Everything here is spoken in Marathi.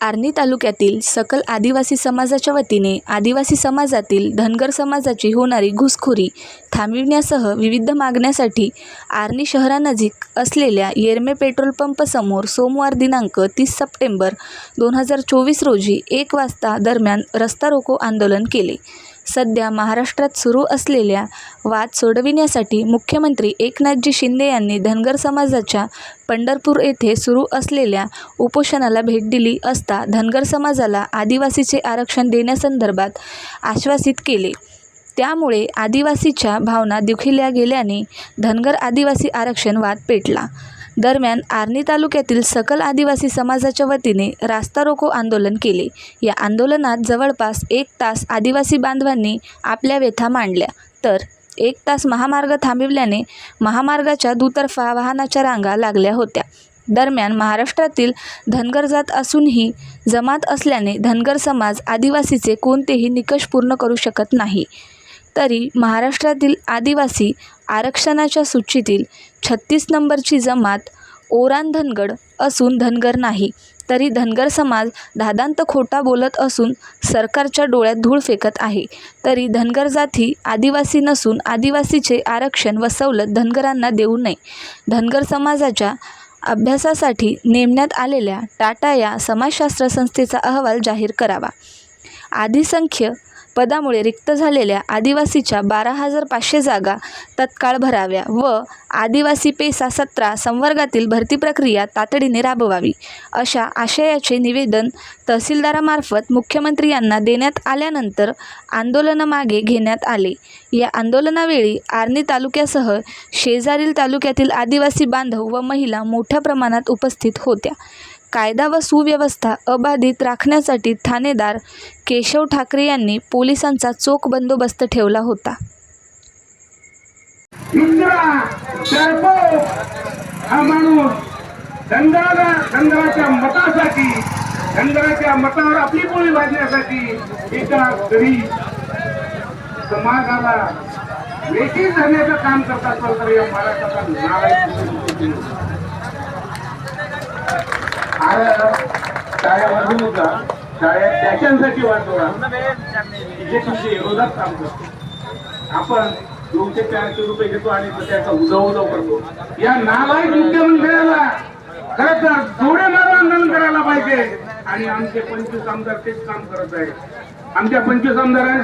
आर्णी तालुक्यातील सकल आदिवासी समाजाच्या वतीने आदिवासी समाजातील धनगर समाजाची होणारी घुसखोरी थांबविण्यासह विविध मागण्यासाठी आर्णी शहरानजीक असलेल्या येरमे पेट्रोल पंपसमोर सोमवार दिनांक तीस सप्टेंबर दोन हजार चोवीस रोजी एक वाजता दरम्यान रस्ता रोको आंदोलन केले. सध्या महाराष्ट्रात सुरू असलेल्या वाद सोडविण्यासाठी मुख्यमंत्री एकनाथजी शिंदे यांनी धनगर समाजाच्या पंढरपूर येथे सुरू असलेल्या उपोषणाला भेट दिली असता धनगर समाजाला आदिवासीचे आरक्षण देण्यासंदर्भात आश्वासित केले. त्यामुळे आदिवासीच्या भावना दुखिल्या गेल्याने धनगर आदिवासी आरक्षण वाद पेटला. दरम्यान आर्णी तालुक्यातील सकल आदिवासी समाजाच्या वतीने रास्ता रोको आंदोलन केले. या आंदोलनात जवळपास एक तास आदिवासी बांधवांनी आपल्या व्यथा मांडल्या. तर एक तास महामार्ग थांबविल्याने महामार्गाच्या दुतर्फा वाहनाच्या रांगा लागल्या होत्या. दरम्यान महाराष्ट्रातील धनगर जात असूनही जमात असल्याने धनगर समाज आदिवासीचे कोणतेही निकष पूर्ण करू शकत नाही. तरी महाराष्ट्रातील आदिवासी आरक्षणाच्या सूचीतील छत्तीस नंबरची जमात ओरान धनगड असून धनगर नाही. तरी धनगर समाज दादांत खोटा बोलत असून सरकारच्या डोळ्यात धूळ फेकत आहे. तरी धनगर जाती आदिवासी नसून आदिवासीचे आरक्षण व सवलत धनगरांना देऊ नये. धनगर समाजाच्या अभ्यासासाठी नेमण्यात आलेल्या टाटा या समाजशास्त्र संस्थेचा अहवाल जाहीर करावा. आदिसंख्य पदामुळे रिक्त झालेल्या आदिवासीच्या बारा हजार पाचशे जागा तत्काळ भराव्या व आदिवासी पेसा सतरा संवर्गातील भरती प्रक्रिया तातडीने राबवावी अशा आशयाचे निवेदन तहसीलदारामार्फत मुख्यमंत्री यांना देण्यात आल्यानंतर आंदोलन मागे घेण्यात आले. या आंदोलनावेळी आर्णी तालुक्यासह शेजारील तालुक्यातील आदिवासी बांधव व महिला मोठ्या प्रमाणात उपस्थित होत्या. कायदा व सुव्यवस्था अबाधित राखण्यासाठी ठाणेदार केशव ठाकरे यांनी पोलिसांचा चोख बंदोबस्त ठेवला होता. इंद्रा डरपोक मतासाठी धनगराच्या मतावर आपली बोली भाजण्यासाठी एका गरीब समाजाला वेटीस धरण्याचं काम करतात असेल तर या महाराष्ट्राचा नाव शाळा वाजवू होता. शाळेत त्याच्यांसाठी वाजवा जे तुमचे विरोधात काम करतो आपण दोनशे चारशे रुपये घेतो आणि त्याचा उदव उदव करतो. या नालायक मुख्यमंत्र्याला खरं तर जोडे मारून आंदोलन करायला पाहिजे. आणि आमचे पंचवीस आमदार तेच काम करत आहे आमच्या पंचवीस आमदारांनी